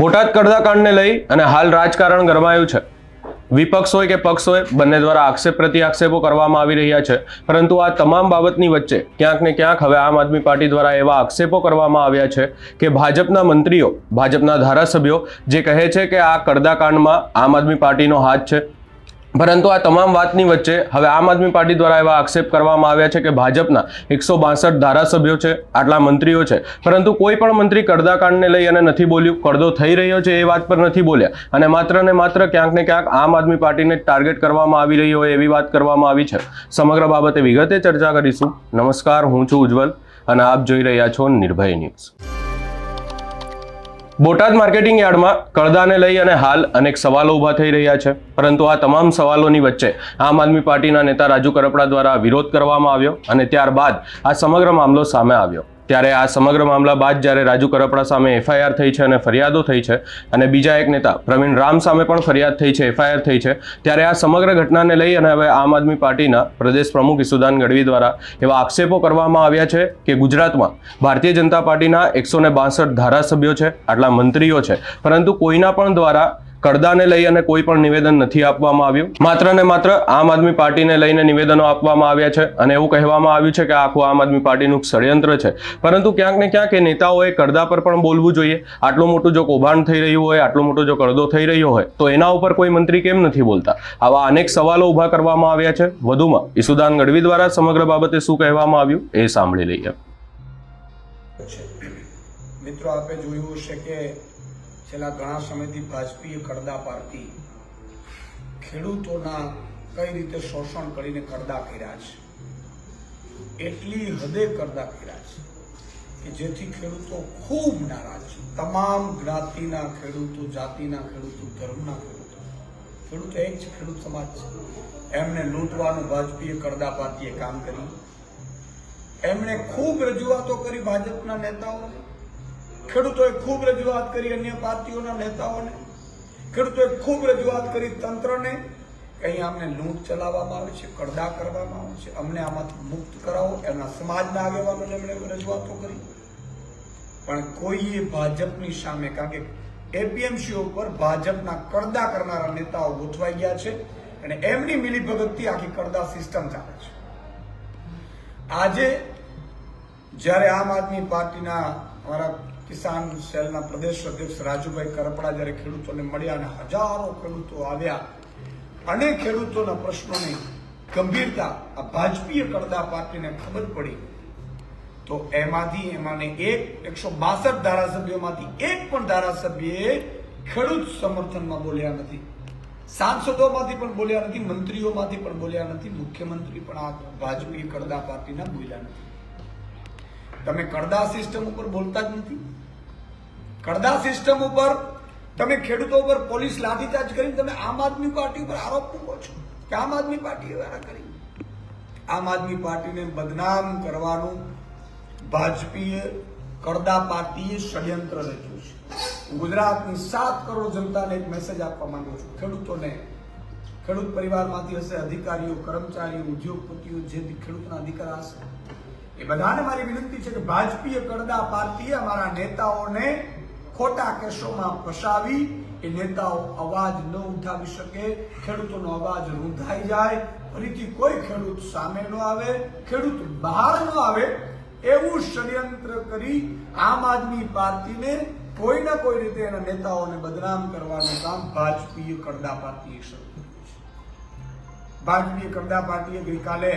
બોટાદ કડદાકાંડને લઈ અને હાલ રાજકારણ ગરમાયું છે. વિપક્ષ હોય કે પક્ષ હોય, બંને દ્વારા આક્ષેપ પ્રતિ આક્ષેપો કરવામાં આવી રહ્યા છે. પરંતુ આ તમામ બાબતની વચ્ચે ક્યાંક ને ક્યાંક હવે આમ આદમી પાર્ટી દ્વારા એવા આક્ષેપો કરવામાં આવ્યા છે કે ભાજપના મંત્રીઓ, ભાજપના ધારાસભ્યો જે કહે છે કે આ કડદાકાંડમાં આમ આદમી પાર્ટીનો હાથ છે પરંતુ આ તમામ વાતની વચ્ચે હવે આમ આદમી પાર્ટી દ્વારા એવા આક્ષેપ કરવામાં આવ્યા છે કે ભાજપના એકસો બાસઠ ધારાસભ્યો છે, આટલા મંત્રીઓ છે. પરંતુ કોઈ પણ મંત્રી કરદાકાંડને લઈ અને નથી બોલ્યું કડદો થઈ રહ્યો છે એ વાત પર નથી બોલ્યા. અને માત્ર ને માત્ર ક્યાંક ને ક્યાંક આમ આદમી પાર્ટીને ટાર્ગેટ કરવામાં આવી રહી હોય એવી વાત કરવામાં આવી છે. સમગ્ર બાબતે વિગતે ચર્ચા કરીશું. નમસ્કાર, હું છું ઉજ્જવલ અને આપ જોઈ રહ્યા છો નિર્ભય ન્યૂઝ. બોટાદ માર્કેટિંગ યાર્ડમાં કડદાને લઈ અને હાલ અનેક સવાલો ઊભા થઈ રહ્યા છે. પરંતુ આ તમામ સવાલોની વચ્ચે આમ આદમી પાર્ટીના નેતા રાજુ કરપડા દ્વારા વિરોધ કરવામાં આવ્યો અને ત્યારબાદ આ સમગ્ર મામલો સામે આવ્યો. ત્યારે આ સમગ્ર મામલા બાદ જ્યારે રાજુ કરપડા સામે એફઆઈઆર થઈ છે અને ફરિયાદો થઈ છે અને બીજા એક નેતા પ્રવીણ રામ સામે પણ ફરિયાદ થઈ છે, એફઆઈઆર થઈ છે, ત્યારે આ સમગ્ર ઘટનાને લઈ અને હવે આમ આદમી પાર્ટીના પ્રદેશ પ્રમુખ ઈસુદાન ગઢવી દ્વારા એવા આક્ષેપો કરવામાં આવ્યા છે કે ગુજરાતમાં ભારતીય જનતા પાર્ટીના એકસો ધારાસભ્યો છે, આટલા મંત્રીઓ છે, પરંતુ કોઈના પણ દ્વારા કડદાને લઈ અને કોઈ પણ નિવેદન નથી આપવામાં આવ્યું. માત્ર ને માત્ર આમ આદમી પાર્ટીને લઈને નિવેદનો આપવામાં આવ્યા છે અને એવું કહેવામાં આવ્યું છે કે આખું આમ આદમી પાર્ટીનું ષડયંત્ર છે. પરંતુ ક્યાંક ને ક્યાંક એ નેતાઓએ કરદા પર પણ બોલવું જોઈએ. આટલું મોટું જો કૌભાંડ થઈ રહ્યું હોય, આટલો મોટો જો કરદો થઈ રહ્યો હોય, તો એના ઉપર કોઈ મંત્રી કેમ નથી બોલતા? આવા અનેક સવાલો ઊભા કરવામાં આવ્યા છે. વધુમાં ઈસુદાન ગઢવી દ્વારા સમગ્ર બાબતે શું કહેવામાં આવ્યું એ સાંભળી લઈએ. છે મિત્રો, આપે જોયું હશે કે છેલ્લા ઘણા સમયથી ભાજપીએ કરદા પારતી ખેડૂતોના કઈ રીતે શોષણ કરીને કરદા કર્યા છે? એટલી હદે કરદા કર્યા છે કે જેથી ખેડૂતો ખૂબ નારાજ છે. તમામ જ્ઞાતિના ખેડૂતો, જાતિના ખેડૂતો, ધર્મના ખેડૂતો. ખેડૂતો એક જ ખેડૂત સમાજ છે. એમને લૂંટવાનું ભાજપીએ કરદા પાતીએ કામ કર્યું. એમણે ખૂબ રજૂઆતો કરી ભાજપના નેતાઓને. ખેડૂતોએ ખૂબ રજૂઆત કરી અન્ય પાર્ટીઓના નેતાઓને, ખેડૂતોએ ખૂબ રજૂઆત કરી તંત્રને અહીં અમને લૂંટ ચલાવવામાં આવે છે, કડદા કરવામાં આવે છે. અમને આમાંથી મુક્ત કરાવો. એમના સમાજના આગેવાનોને એમણે રજૂઆતો કરી. પણ કોઈએ ભાજપની સામે, કારણ કે એપીએમસી ઉપર ભાજપના કડદા કરનારા નેતાઓ ગોઠવાઈ ગયા છે અને એમની મિલીભગતથી આખી કડદા સિસ્ટમ ચાલે છે. આજે જ્યારે આમ આદમી પાર્ટીના અમારા કિસાન સેલના પ્રદેશ અધ્યક્ષ રાજુભાઈ કરપડા જ્યારે ખેડૂતોને મળ્યા અને હજારો ખેડૂતો આવ્યા અને ખેડૂતોના પ્રશ્નોની ગંભીરતા આ ભાજપીય કડદા પાર્ટીને ખબર પડી. તો એમાંથી એમાંને એક એકસો બાસઠ ધારાસભ્યોમાંથી એક પણ ધારાસભ્યએ ખેડૂત સમર્થનમાં બોલ્યા નથી. સાંસદોમાંથી પણ બોલ્યા નથી, મંત્રીઓમાંથી પણ બોલ્યા નથી, મુખ્યમંત્રી પણ આ ભાજપી કરદા પાર્ટીના બોલ્યા નથી. તમે કડદા સિસ્ટમ ઉપર બોલતા જ નથી. કડદા સિસ્ટમ ઉપર તમે ખેડૂતો ઉપર પોલીસ લાઠીચાર્જ કરીને તમે આમ આદમી પાર્ટી ઉપર આરોપ મૂકો છો કે આમ આદમી પાર્ટીએ દ્વારા કરી. આમ આદમી પાર્ટીને બદનામ કરવાનું ભાજપીએ કડદા પાર્ટીએ ષડયંત્ર રચ્યું છે. ગુજરાતની સાત કરોડ જનતાને એક મેસેજ આપવા માંગુ છું. ખેડૂતોને, ખેડૂત પરિવારમાંથી હશે અધિકારીઓ, કર્મચારીઓ, ઉદ્યોગપતિઓ જે ખેડૂતના અધિકાર હશે. એ બધાને મારી વિનંતી છે કે ભાજપીય કડદા પાર્ટીએ અમારા નેતાઓને ખોટા કેસોમાં ફસાવી, એ નેતાઓ અવાજ ન ઉઠાવી શકે, ખેડૂતોનો અવાજ રૂંધાઈ જાય, ફરીથી કોઈ ખેડૂત સામે ન આવે, ખેડૂત બહાર ન આવે, એવું ષડયંત્ર કરી આમ આદમી પાર્ટીને કોઈ ના કોઈ રીતે એના નેતાઓને બદનામ કરવાનું કામ ભાજપીય કડદા પાર્ટીએ શરૂ કર્યું છે. ભાજપીય કડદા પાર્ટીએ ગઈકાલે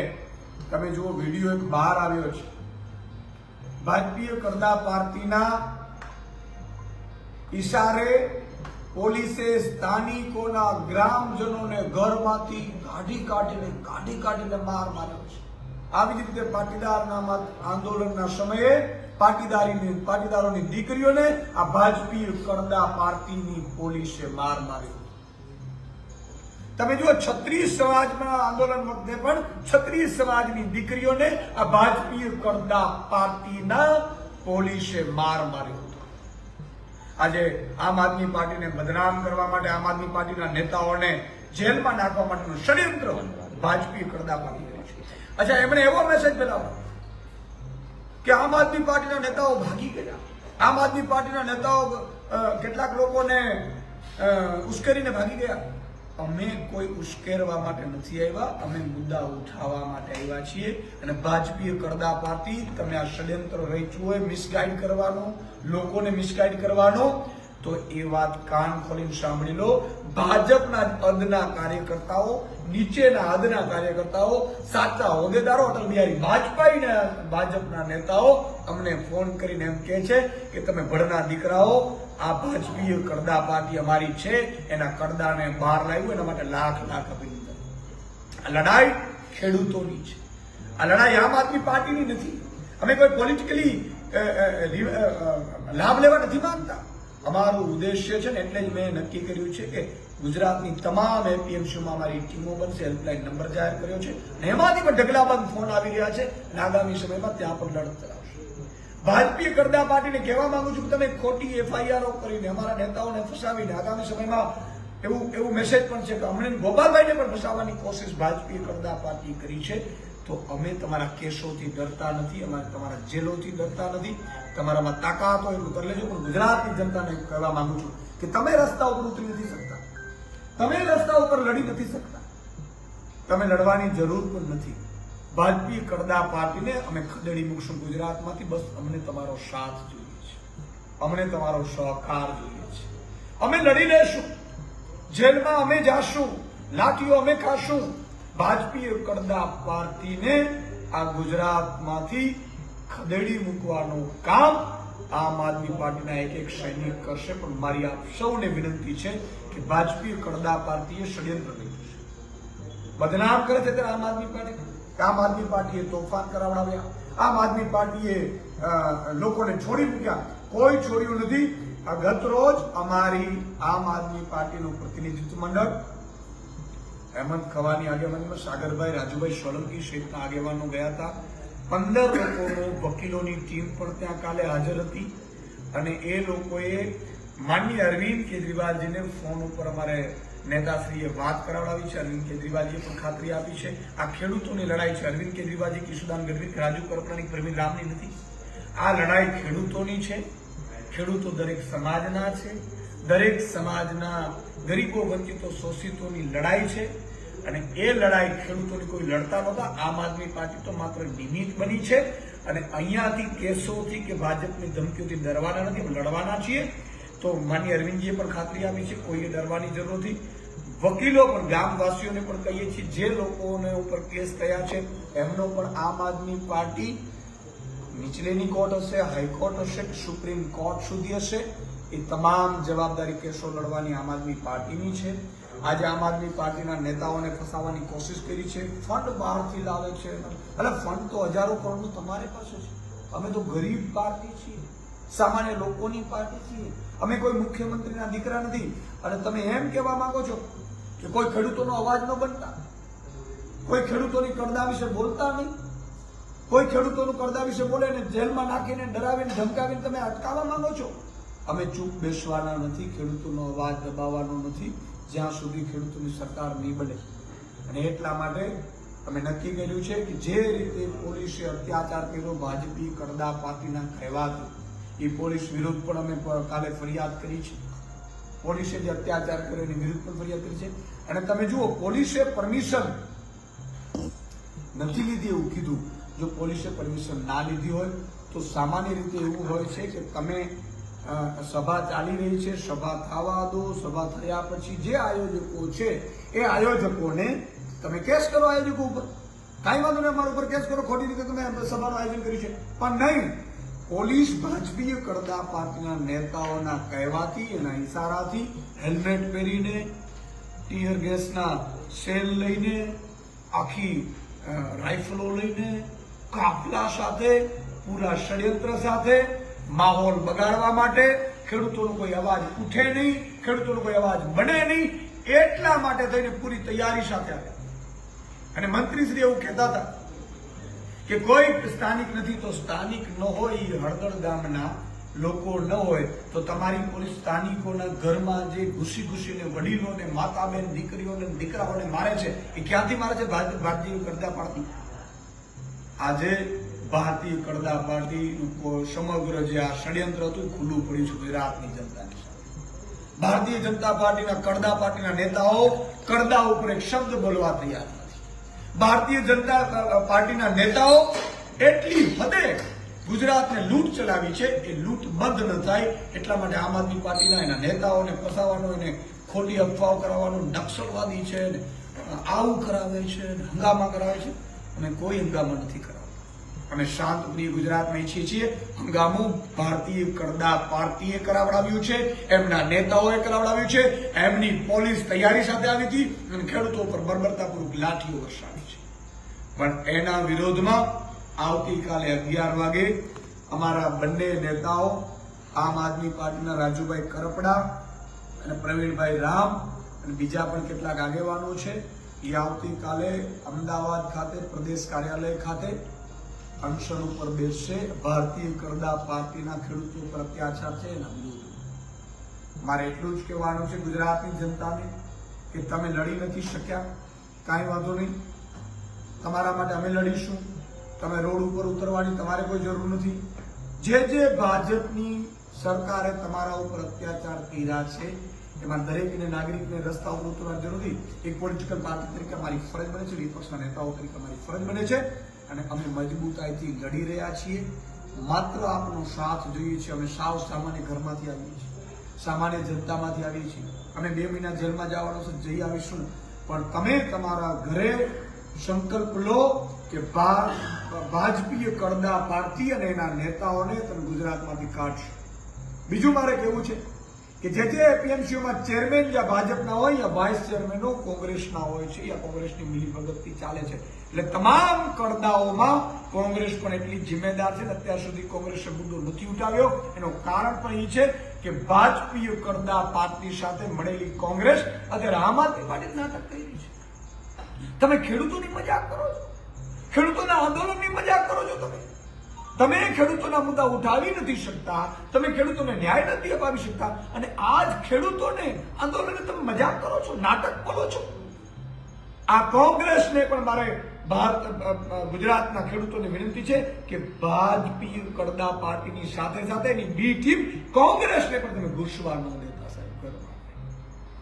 તમે જુઓ વીડિયો એક બહાર આવ્યો છે. ભારતીય કરદા પાર્ટીના ઈશારે પોલીસે સ્થાનિકોના ગ્રામજનોને ઘરમાંથી કાઢી કાઢીને કાઢી કાઢીને માર માર્યો છે. આવી જ રીતે પાટીદારના આંદોલનના સમયે પાટીદારીની, પાટીદારોની દીકરીઓને આ ભાજપી કરદા પાર્ટીની પોલીસે માર માર્યો તમે જુઓ, છત્રીસ સમાજના આંદોલન વખતે પણ છત્રીસ સમાજની દીકરીઓને આ ભાજપીય કરતા પાર્ટીના પોલીસે માર માર્યો હતો. આજે આમ આદમી પાર્ટીને બદનામ કરવા માટે આમ આદમી પાર્ટીના નેતાઓને જેલમાં નાખવા માટેનું ષડયંત્ર ભાજપીય કરતા પાર્ટી કરી છે. અચ્છા, એમણે એવો મેસેજ ફેલાવ્યો કે આમ આદમી પાર્ટીના નેતાઓ ભાગી ગયા. આમ આદમી પાર્ટીના નેતાઓ કેટલાક લોકોને ઉશ્કેરીને ભાગી ગયા. અમે કોઈ ઉશ્કેરવા માટે નથી આવ્યા. અમે મુદ્દા ઉઠાવવા માટે આવ્યા છીએ અને ભાજપીય કરદા પાર્ટી, તમે આ ષડયંત્ર રચ્યું હોય મિસગાઈડ કરવાનો, લોકોને મિસગાઈડ કરવાનો તો એ વાત કાન ખોલીને સાંભળી લો. ભાજપના અદના કાર્યકર્તાઓ, નીચેના અદના કાર્યકર્તાઓ, સાચા હોદ્દેદારો અટલ બિહારી વાજપેયીના ભાજપના નેતાઓ અમને ફોન કરીને એમ કહે છે કે તમે ભણના દીકરાઓ, આ ભાજપીય કરદા પાર્ટી અમારી છે, એના કરદાને બહાર લાવ્યું, એના માટે લાખ લાખ અભિનંદન. આ લડાઈ ખેડૂતોની છે. આ લડાઈ આમ આદમી પાર્ટીની નથી. અમે કોઈ પોલિટિકલી લાભ લેવા નથી માંગતા. અમારું ઉદ્દેશ્ય છે ને એટલે જ મેં નક્કી કર્યું છે કે ગુજરાતની તમામ એપીએમસીમાં અમારી ટીમો બનશે હેલ્પલાઇન નંબર જાહેર કર્યો છે અને એમાંથી પણ ઢગલાબંધ ફોન આવી રહ્યા છે અને આગામી સમયમાં ત્યાં પણ લડત કરાવશે. ભાજપીય કરદા પાર્ટીને કહેવા માંગુ છું કે તમે ખોટી એફઆઈઆરઓ કરીને અમારા નેતાઓને ફસાવીને આગામી સમયમાં એવું એવું મેસેજ પણ છે કે અમને ગોપાલભાઈને પણ ફસાવવાની કોશિશ ભાજપીય કરદા પાર્ટી કરી છે. તો અમે તમારા કેસોથી ડરતા નથી, અમારે, તમારા જેલોથી ડરતા નથી. તમારામાં તાકાત હોય એટલું કરી લેજો, પણ ગુજરાતની જનતાને કહેવા માંગુ છું કે તમે રસ્તા ઉપર ઉતરી નથી શકતા. તમે રસ્તા ઉપર લડી નથી શકતા. તમે લડવાની જરૂર પણ નથી. ભાજપી કરદા પાર્ટીને અમે ખદેડી મૂકશું ગુજરાતમાંથી. બસ અમને તમારો સાથ જોઈએ છે. અમને તમારો સહકાર જોઈએ છે. અમે લડી લેશું. જેલમાં અમે જાશું. લાઠીઓ અમે ખાશું. ભાજપી કરદા પાર્ટીને આ ગુજરાતમાંથી ખદેડી મૂકવાનું કામ આમ આદમી પાર્ટીના એક એક સૈનિક કરશે. પણ મારી આપ સૌને વિનંતી છે કે ભાજપી કરદા પાર્ટીએ ષડયંત્ર કર્યું છે. બદનામ કરે છે ત્યારે આમ આદમી પાર્ટી. આમ આદમી પાર્ટીએ તોફાન કરાવડાવ્યા. આમ આદમી પાર્ટીએ લોકોને છોડી મૂક્યા. કોઈ છોડ્યું નથી. ગત રોજ અમારી આમ આદમી પાર્ટીનું પ્રતિનિધિત્વ મંડળ, હેમંત ખવાની આગેવાનીમાં સાગરભાઈ રાજુભાઈ સોલંકી સહિતના આગેવાનો ગયા હતા. પંદર લોકોનો વકીલોની ટીમ પણ ત્યાં કાલે હાજર હતી અને એ લોકોએ માનનીય અરવિંદ કેજરીવાલજીને ફોન ઉપર અમારે નેતાશ્રીએ વાત કરાવડાવી છે. અરવિંદ કેજરીવાલજીએ પણ ખાતરી આપી છે. આ ખેડૂતોની લડાઈ છે. અરવિંદ કેજરીવાલજી, કિશુદાન ગઢવી, રાજુ કરપડાની પ્રવીણ રામની નથી. આ લડાઈ ખેડૂતોની છે. ખેડૂતો દરેક સમાજના છે. દરેક સમાજના ગરીબો વંચિતો શોષિતોની લડાઈ છે. અને એ લડાઈ ખેડૂતોની કોઈ લડતા નહોતા. આમ આદમી પાર્ટી તો માત્ર નિમિત્ત બની છે અને અહીંયાથી કેસોથી કે ભાજપની ધમકીઓથી ડરવાના નથી લડવાના છીએ. તો માની અરવિંદજીએ પણ ખાતરી આપી છે કોઈએ ડરવાની જરૂર નથી. વકીલો પણ, ગામવાસીઓને પણ કહીએ છીએ, જે લોકોને ઉપર કેસ થયા છે, એમનો પણ આમ આદમી પાર્ટી નીચલેની કોર્ટ હશે, હાઈકોર્ટ હશે, સુપ્રીમ કોર્ટ સુધી હશે. એ તમામ જવાબદારી કેસો લડવાની આમ આદમી પાર્ટીની છે. આજે આમ આદમી પાર્ટીના નેતાઓને ફસાવવાની કોશિશ કરી છે. ફંડ બહારથી લાવે છે. એટલે ફંડ તો હજારો કરોડનું તમારી પાસે છે. અમે તો ગરીબ પાર્ટી છીએ. સામાન્ય લોકોની પાર્ટી છીએ. અમે કોઈ મુખ્યમંત્રીના દીકરા નથી. અને તમે એમ કહેવા માંગો છો કે કોઈ ખેડૂતોનો અવાજ ન બનતા? કોઈ ખેડૂતોની કરદા વિશે બોલતા નહીં? કોઈ ખેડૂતોનું કરદા વિશે બોલે ને જેલમાં નાખીને ડરાવીને ધમકાવીને તમે અટકાવવા માંગો છો? અમે ચૂપ બેસવાના નથી, ખેડૂતોનો અવાજ દબાવવાનો નથી. જ્યાં સુધી ખેડૂતોની સરકાર નહીં બને. અને એટલા માટે અમે નક્કી કર્યું છે કે જે રીતે પોલીસે અત્યાચાર કર્યો, ભાજપી કરદા પાર્ટીના કહેવાથી એ પોલીસ વિરુદ્ધ પણ અમે કાલે ફરિયાદ કરી છે. પોલીસે જે અત્યાચાર કર્યો એની વિરુદ્ધ પણ ફરિયાદ કરી છે. અને તમે જુઓ, પોલીસે પરમિશન નથી લીધી એવું કીધું. જો પોલીસે પરમિશન ના લીધી હોય, તો સામાન્ય રીતે એવું હોય છે કે તમે સભા ચાલી રહી છે, સભા થવા દો, સભા થયા પછી જે આયોજકો છે, એ આયોજકોને તમે કેસ કરો આયોજકો ઉપર. કાંઈ વાંધો નહીં, અમારા ઉપર કેસ કરો, ખોટી રીતે તમે સભાનું આયોજન કર્યું છે. પણ નહીં, પોલીસ ભાજપીય કરતા પાર્ટીના નેતાઓના કહેવાથી, એના ઇશારાથી હેલ્મેટ પહેરીને, ટીયર ગેસના સેલ લઈને, આખી રાઇફલો લઈને, કાફલા સાથે, પૂરા ષડયંત્ર સાથે માહોલ બગાડવા માટે ખેડૂતોનો કોઈ અવાજ ઉઠે નહીં, ખેડૂતોનો કોઈ અવાજ બને નહીં, એટલા માટે થઈને પૂરી તૈયારી સાથે આવ્યા. અને મંત્રીશ્રી એવું કહેતા હતા કે કોઈ સ્થાનિક નથી, તો સ્થાનિક ન હોય હળદર ગામના લોકો ન હોય, તો તમારી પોલીસ સ્થાનિકોના ઘરમાં જે ઘૂસી ઘૂસીને વડીલોને માતા બેન દીકરીઓને, દીકરાઓને મારે છે, એ ક્યાંથી મારે છે? ભારત- ભારતીય કરતા પાડતી. આજે ભારતીય કડદા પાર્ટી સમગ્ર જે આ ષડયંત્ર હતું ખુલ્લું પડ્યું છે ગુજરાતની જનતાની સામે. ભારતીય જનતા પાર્ટીના કડદા પાર્ટીના નેતાઓ કડદા ઉપર એક શબ્દ બોલવા તૈયાર નથી. ભારતીય જનતા પાર્ટીના નેતાઓ એટલી હદે ગુજરાતને લૂંટ ચલાવી છે એ લૂંટ બંધ ન થાય એટલા માટે આમ આદમી પાર્ટીના એના નેતાઓને ફસાવાનો એને ખોટી અફવાઓ કરાવવાનો નક્સલવાદી છે આવું કરાવે છે હંગામા કરાવે છે અને કોઈ હંગામા નથી કરાવતા અમે શાંતપ્રિય ગુજરાતમાં ઈચ્છીએ છીએ, હંગામો ભારતીય કરદા પાર્ટીએ કરાવડાવ્યું છે, એમના નેતાઓએ કરાવડાવ્યું છે, એમની પોલીસ તૈયારી સાથે આવી હતી અને ખેડૂતો પર બર્બરતાપૂર્વક લાઠીઓ વરસાવી છે. પણ એના વિરોધમાં આવતીકાલે અગિયાર વાગે અમારા બંને નેતાઓ, આમ આદમી પાર્ટીના રાજુભાઈ કરપડા અને પ્રવીણભાઈ રામ અને બીજા પણ કેટલાક આગેવાનો છે, એ આવતીકાલે અમદાવાદ ખાતે, પ્રદેશ કાર્યાલય ખાતે અનશન ઉપર બેસશે, ભારતીય કરદા પાર્ટીના ખેડૂતો પર અત્યાચાર છે એના વિરોધ મારે એટલું જ કહેવાનું છે ગુજરાતની જનતાને કે તમે લડી નથી શક્યા, કાંઈ વાંધો નહીં. તમારા માટે અમે લડીશું. તમે રોડ ઉપર ઉતરવાની તમારે કોઈ જરૂર નથી. જે જે ભાજપની સરકારે તમારા ઉપર અત્યાચાર કર્યા છે, એમાં દરેકને નાગરિકને રસ્તા ઉપર ઉતરવાની જરૂર એક પોલિટિકલ પાર્ટી તરીકે મારી ફરજ બને છે, વિપક્ષના નેતાઓ તરીકે અમારી ફરજ બને છે. અને અમે મજબૂતાઈથી લડી રહ્યા છીએ. માત્ર આપનો સાથ જોઈએ છીએ અમે સાવ સામાન્ય ઘરમાંથી આવીએ છીએ. સામાન્ય જનતામાંથી આવીએ છીએ. અમે બે મહિના જેલમાં જવાનો છે. જઈ આવીશું પણ તમે તમારા ઘરે સંકલ્પ લો કે ભાજપીય કડદા પાર્ટી અને એના નેતાઓને તમે ગુજરાતમાંથી કાઢશો. બીજું મારે કહેવું છે કે જે જે એપીએમસીઓમાં ચેરમેન યા ભાજપના હોય યા વાઇસ ચેરમેનો કોંગ્રેસના હોય છે. યા કોંગ્રેસની મિલીભગતથી ચાલે છે. એટલે તમામ કરદાઓમાં કોંગ્રેસ પણ એટલી જિમ્મેદાર છે અત્યાર સુધી કોંગ્રેસે મુદ્દો નથી ઉઠાવ્યો. એનું કારણ પણ એ છે કે ભાજપીય કરદા પાર્ટી સાથે મળેલી કોંગ્રેસ અત્યારે આમ આદમી પાર્ટી નાટક કરી છે. તમે ખેડૂતોની મજાક કરો છો? ખેડૂતોના આંદોલનની મજાક કરો છો તમે? તમે ખેડૂતોના મુદ્દા ઉઠાવી નથી શકતા, તમે ખેડૂતોને ન્યાય નથી અપાવી શકતા અને આજ ખેડૂતોને આંદોલનને તમે મજાક કરો છો, નાટક બોલો છો? આ કોંગ્રેસને પણ મારે ભારત ગુજરાતના ખેડૂતોને વિનંતી છે કે ભાજપી કડદા પાર્ટીની સાથે સાથે એની બી ટીમ કોંગ્રેસને પણ તમે ઘૂસવા ન દેતા સાહેબ કરવા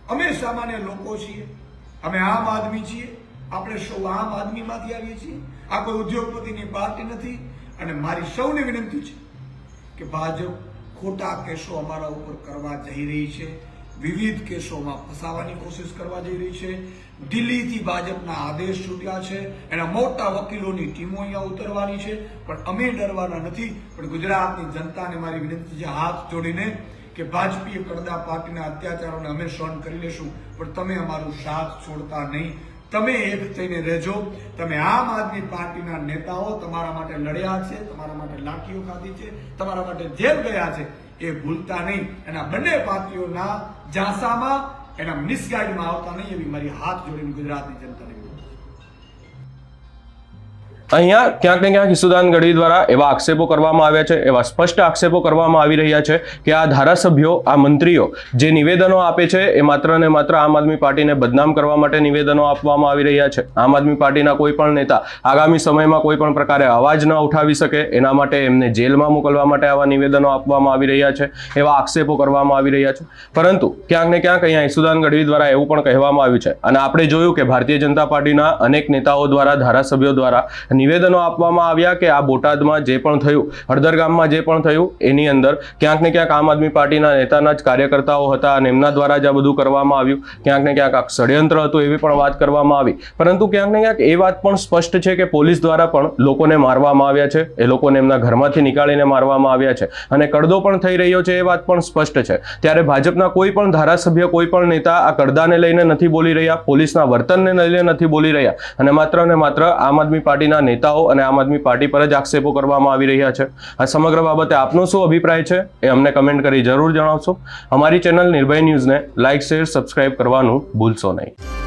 અમે સામાન્ય લોકો છીએ, અમે આમ આદમી છીએ, આપણે સૌ આમ આદમીમાંથી આવીએ છીએ. આ કોઈ ઉદ્યોગપતિની પાર્ટી નથી અને મારી સૌને વિનંતી છે કે ભાજપ ખોટા કેસો અમારા ઉપર કરવા જઈ રહી છે. વિવિધ કેસોમાં ફસાવાની કોશિશ કરવા જઈ રહી છે. દિલ્હીથી ભાજપના આદેશ છૂટ્યા છે એના મોટા વકીલોની ટીમો અહીંયા ઉતરવાની છે. પણ અમે ડરવાના નથી, પણ ગુજરાતની જનતાને મારી વિનંતી છે, હાથ જોડીને કે ભાજપીય કડદા પાર્ટીના અત્યાચારોને અમે સહન કરી લેશું, પણ તમે અમારું સાથ છોડતા નહીં. તમે એક થઈને રહેજો. તમે આમ આદમી પાર્ટીના નેતાઓ તમારા માટે લડ્યા છે, તમારા માટે લાઠીઓ ખાધી છે, તમારા માટે જેલ ગયા છે. એ ભૂલતા નહીં એના બંને પાર્ટીઓના જાસામાં એના મિસગાઈડમાં આવતા નહીં એવી મારી હાથ જોડીને ગુજરાતની જનતાને. અહીંયા ક્યાંક ને ક્યાંક ઈસુદાન ગઢવી દ્વારા એવા આક્ષેપો કરવામાં આવ્યા છે, એવા સ્પષ્ટ આક્ષેપો કરવામાં આવી રહ્યા છે કે આ ધારાસભ્યો, આ મંત્રીઓ જે નિવેદનો આપે છે, એ માત્ર ને માત્ર આમ આદમી પાર્ટીને બદનામ કરવા માટે નિવેદનો આપવામાં આવી રહ્યા છે. આમ આદમી પાર્ટીના કોઈ પણ નેતા આગામી સમયમાં કોઈ પણ પ્રકારે અવાજ ન ઉઠાવી શકે, એના માટે એમને જેલમાં મોકલવા માટે આવા નિવેદનો આપવામાં આવી રહ્યા છે, એવા આક્ષેપો કરવામાં આવી રહ્યા છે. પરંતુ ક્યાંક ને ક્યાંક અહીંયા ઈસુદાન ગઢવી દ્વારા એવું પણ કહેવામાં આવ્યું છે. અને આપણે જોયું કે ભારતીય જનતા પાર્ટીના અનેક નેતાઓ દ્વારા, ધારાસભ્યો દ્વારા નિવેદનો આપવામાં આવ્યા કે આ બોટાદમાં જે પણ થયું, હળદર જે પણ થયું, એની અંદર ક્યાંક ને ક્યાંક આમ આદમી પાર્ટીના નેતાના જ કાર્યકર્તાઓ હતા અને એમના દ્વારા જ આ બધું કરવામાં આવ્યું. ક્યાંક ને ક્યાંક ષડયંત્ર હતું એવી પણ વાત કરવામાં આવી. પરંતુ ક્યાંક ને ક્યાંક એ વાત પણ સ્પષ્ટ છે કે પોલીસ દ્વારા પણ લોકોને મારવામાં આવ્યા છે. એ લોકોને એમના ઘરમાંથી નીકાળીને મારવામાં આવ્યા છે. અને કડદો પણ થઈ રહ્યો છે એ વાત પણ સ્પષ્ટ છે. ત્યારે ભાજપના કોઈ પણ ધારાસભ્ય, કોઈ પણ નેતા આ કડદાને લઈને નથી બોલી રહ્યા, પોલીસના વર્તનને લઈને નથી બોલી રહ્યા. અને માત્ર ને માત્ર આમ આદમી પાર્ટીના નેતાઓ અને આમ આદમી પાર્ટી પર જ આક્ષેપો કરવામાં આવી રહ્યા છે. આ સમગ્ર બાબતે આપનો શું અભિપ્રાય છે એ અમને કમેન્ટ કરી જરૂર જણાવશો. અમારી ચેનલ નિર્ભય ન્યૂઝને લાઇક, શેર, સબસ્ક્રાઇબ કરવાનું ભૂલશો નહીં.